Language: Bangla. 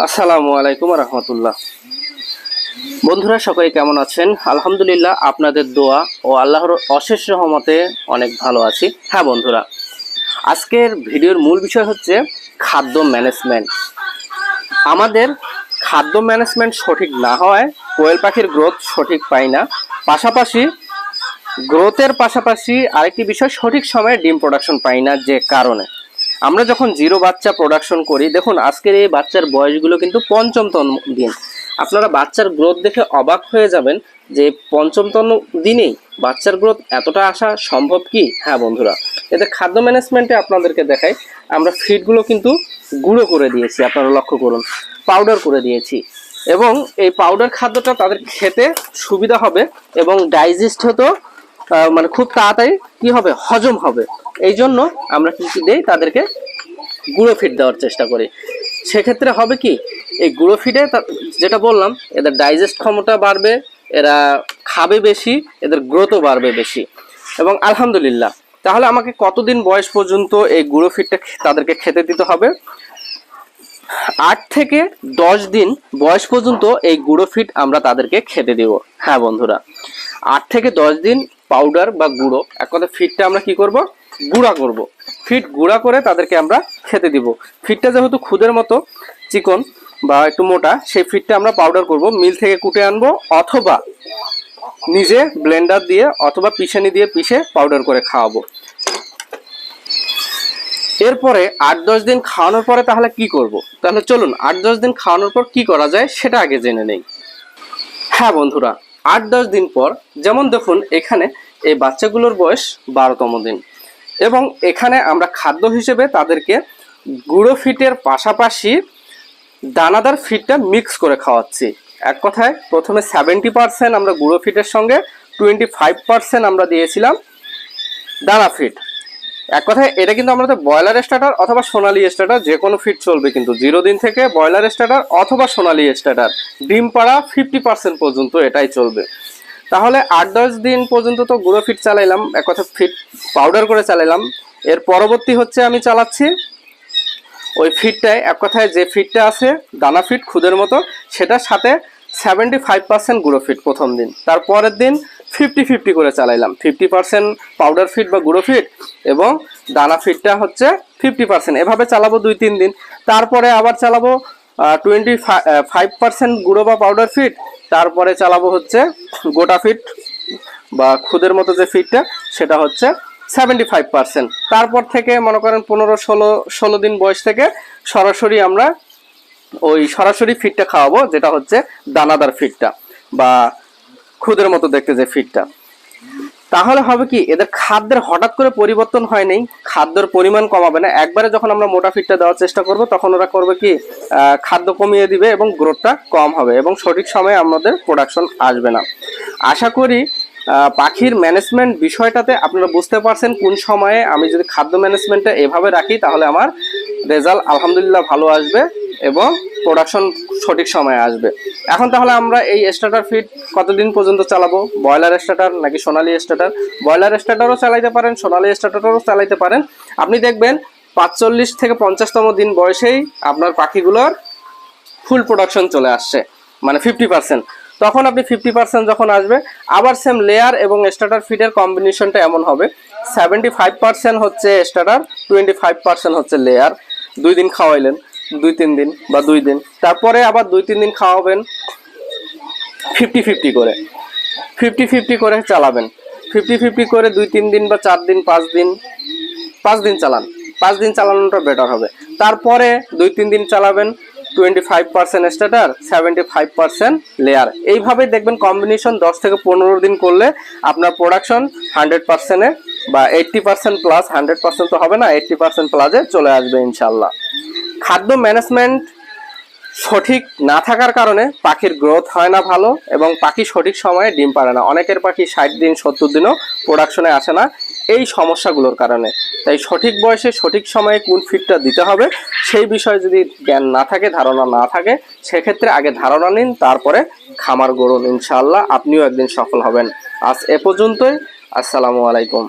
আসসালামু আলাইকুম রহমতুল্লাহ। বন্ধুরা, সকলে কেমন আছেন? আলহামদুলিল্লাহ, আপনাদের দোয়া ও আল্লাহর অশেষ রহমতে অনেক ভালো আছি। হ্যাঁ বন্ধুরা, আজকের ভিডিওর মূল বিষয় হচ্ছে খাদ্য ম্যানেজমেন্ট। আমাদের খাদ্য ম্যানেজমেন্ট সঠিক না হওয়ায় কোয়েল পাখির গ্রোথ সঠিক পাই না। পাশাপাশি গ্রোথের পাশাপাশি আরেকটি বিষয়, সঠিক সময়ে ডিম প্রোডাকশন পাই না যে কারণে। আমরা যখন জিরো বাচ্চা প্রোডাকশন করি, দেখুন, আজকের এই বাচ্চার বয়সগুলো কিন্তু পঞ্চমতম দিন। আপনারা বাচ্চার গ্রোথ দেখে অবাক হয়ে যাবেন যে পঞ্চমতম দিনেই বাচ্চার গ্রোথ এতটা আসা সম্ভব কি? হ্যাঁ বন্ধুরা, এতে খাদ্য ম্যানেজমেন্টে আপনাদেরকে দেখাই। আমরা ফিডগুলো কিন্তু গুঁড়ো করে দিয়েছি, আপনারা লক্ষ্য করুন। পাউডার করে দিয়েছি। এবং এই পাউডার খাদ্যটা তাদের খেতে সুবিধা হবে এবং ডাইজেস্ট হতেও মানে খুব তাড়াতাড়ি কি হবে? হজম হবে। এই জন্য আমরা কি কি দেই তাদেরকে গুঁড়ো ফিড দেওয়ার চেষ্টা করি। সেক্ষেত্রে হবে কি, এই গুঁড়ো তা- যেটা বললাম, এদের ডাইজেস্ট ক্ষমতা বাড়বে, এরা খাবে বেশি, এদের গ্রোথও বাড়বে বেশি। এবং আলহামদুলিল্লাহ, তাহলে আমাকে কতদিন বয়স পর্যন্ত এই গুঁড়ো ফিডটা তাদেরকে খেতে দিতে হবে? আট থেকে দশ দিন বয়স পর্যন্ত এই গুঁড়ো ফিট আমরা তাদেরকে খেতে দেব। হ্যাঁ বন্ধুরা, আট থেকে দশ দিন পাউডার বা গুঁড়ো, এক কথা ফিটটা আমরা কি করব? গুঁড়া করব। ফিট গুঁড়া করে তাদেরকে আমরা খেতে দিব। ফিটটা যেহেতু খুদের মতো চিকন বা একটু মোটা, সেই ফিটটা আমরা পাউডার করব মিল থেকে কুটে আনব অথবা নিজে ব্লেন্ডার দিয়ে অথবা পিষানি দিয়ে পিষে পাউডার করে খাওয়াবো। এরপরে আট দশ দিন খাওয়ানোর পরে তাহলে কি করব? তাহলে চলুন, আট দশ দিন খাওয়ানোর পর কি করা যায় সেটা আগে জেনে নেই। হ্যাঁ বন্ধুরা, আট দশ দিন পর, যেমন দেখুন, এখানে এই বাচ্চাগুলোর বয়স বারোতম দিন। এবং এখানে আমরা খাদ্য হিসেবে তাদেরকে গুঁড়ো ফিটের পাশাপাশি দানাদার ফিটটা মিক্স করে খাওয়াচ্ছি। এক কথায় প্রথমে সেভেন্টি পার্সেন্ট আমরা গুঁড়ো ফিটের সঙ্গে টোয়েন্টি ফাইভ পার্সেন্ট আমরা দিয়েছিলাম দানা ফিট। এক কথায় এটা কিন্তু আমাদের ব্রয়লার স্টার্টার অথবা সোনালি স্টার্টার যে কোনো ফিট চলবে কিন্তু। জিরো দিন থেকে ব্রয়লার স্টার্টার অথবা সোনালি স্টার্টার। ডিম পাড়া ফিফটি পার্সেন্ট পর্যন্ত এটাই চলবে। তাহলে আট দশ দিন পর্যন্ত তো গুঁড়ো ফিট চালাইলাম, এক কথা ফিট পাউডার করে চালাইলাম। এর পরবর্তী হচ্ছে আমি চালাচ্ছি ওই ফিটটায়, এক কথায় যে ফিটটা আছে, দানা ফিট, খুদের মতো, সেটার সাথে সেভেন্টি ফাইভ পার্সেন্ট গুঁড়ো ফিট প্রথম দিন। তারপরের দিন ফিফটি ফিফটি করে চালাইলাম। ফিফটি পার্সেন্ট পাউডার ফিট বা গুঁড়ো ফিট এবং দানা ফিটটা হচ্ছে ফিফটি পার্সেন্ট এভাবে চালাবো দুই তিন দিন। তারপরে আবার চালাবো টোয়েন্টি ফাইভ পার্সেন্ট গুঁড়ো বা পাউডার ফিট তারপরে চালাবো হচ্ছে গোটা ফিট বা খুদের মতো যে ফিটটা, সেটা হচ্ছে সেভেন্টি ফাইভ পার্সেন্ট তারপর থেকে মনে করেন পনেরো, ষোলো ষোলো দিন বয়স থেকে সরাসরি আমরা ওই সরাসরি ফিটটা খাওয়াবো, যেটা হচ্ছে দানাদার ফিটটা বা খুদের মতো দেখতে যে ফিটটা। তাহলে হবে কি, এদের খাদ্যের হঠাৎ করে পরিবর্তন হয় নাই, খাদ্যের পরিমাণ কমাবে না। একবারে যখন আমরা মোটা ফিটটা দেওয়ার চেষ্টা করব, তখন ওরা করবে কি খাদ্য কমিয়ে দিবে এবং গ্রোথটা কম হবে এবং সঠিক সময়ে আমাদের প্রোডাকশন আসবে না। আশা করি পাখির ম্যানেজমেন্ট বিষয়টাতে আপনারা বুঝতে পারছেন কোন সময়ে আমি যদি খাদ্য ম্যানেজমেন্টটা এভাবে রাখি, তাহলে আমার রেজাল্ট আলহামদুলিল্লাহ ভালো আসবে। এবং প্রোডাকশন সঠিক সময়ে আসবে। এখন তাহলে আমরা এই স্টার্টার ফিড কতদিন পর্যন্ত চালাবো? ব্রয়লার স্টার্টার নাকি সোনালি স্টার্টার ব্রয়লার স্টার্টারও চালাইতে পারেন, সোনালি স্টার্টারও চালাইতে পারেন। আপনি দেখবেন পাঁচচল্লিশ থেকে পঞ্চাশতম দিন বয়সেই আপনার পাখিগুলোর ফুল প্রোডাকশন চলে আসছে মানে ফিফটি পার্সেন্ট তখন আপনি ফিফটি পার্সেন্ট যখন আসবে, আবার সেম লেয়ার এবং স্টার্টার ফিডের কম্বিনেশনটা এমন হবে। সেভেন্টি ফাইভ পার্সেন্ট হচ্ছে স্টার্টার টোয়েন্টি ফাইভ পার্সেন্ট হচ্ছে লেয়ার দুই দিন খাওয়াইলেন। দুই তিন দিন বা দুই দিন। তারপরে আবার দুই তিন দিন খাওয়াবেন ফিফটি ফিফটি করে। ফিফটি ফিফটি করে চালাবেন। ফিফটি ফিফটি করে দুই তিন দিন বা চার দিন, পাঁচ দিন পাঁচ দিন চালান। পাঁচ দিন চালানোটা বেটার হবে। তারপরে দুই তিন দিন চালাবেন twenty five percent starter seventy five percent layer এইভাবেই দেখবেন কম্বিনেশন দশ থেকে পনেরো দিন করলে আপনার প্রোডাকশন হান্ড্রেড পার্সেন্টে বা eighty percent plus hundred percent তো হবে না এইট্টি পার্সেন্ট প্লাসে চলে আসবে ইনশাল্লাহ খাদ্য ম্যানেজমেন্ট সঠিক না থাকার কারণে পাখির গ্রোথ হয় না ভালো এবং পাখি সঠিক সময়ে ডিম পারে না। অনেকের পাখি ষাট দিন, সত্তর দিনও প্রোডাকশনে আসে না এই সমস্যাগুলোর কারণে। তাই সঠিক বয়সে সঠিক সময়ে কোন ফিডটা দিতে হবে সেই বিষয়ে যদি জ্ঞান না থাকে, ধারণা না থাকে, সেক্ষেত্রে আগে ধারণা নিন, তারপরে খামার গড়ুন। ইনশাআল্লাহ আপনিও একদিন সফল হবেন। আজ এ পর্যন্তই। আসসালামু আলাইকুম।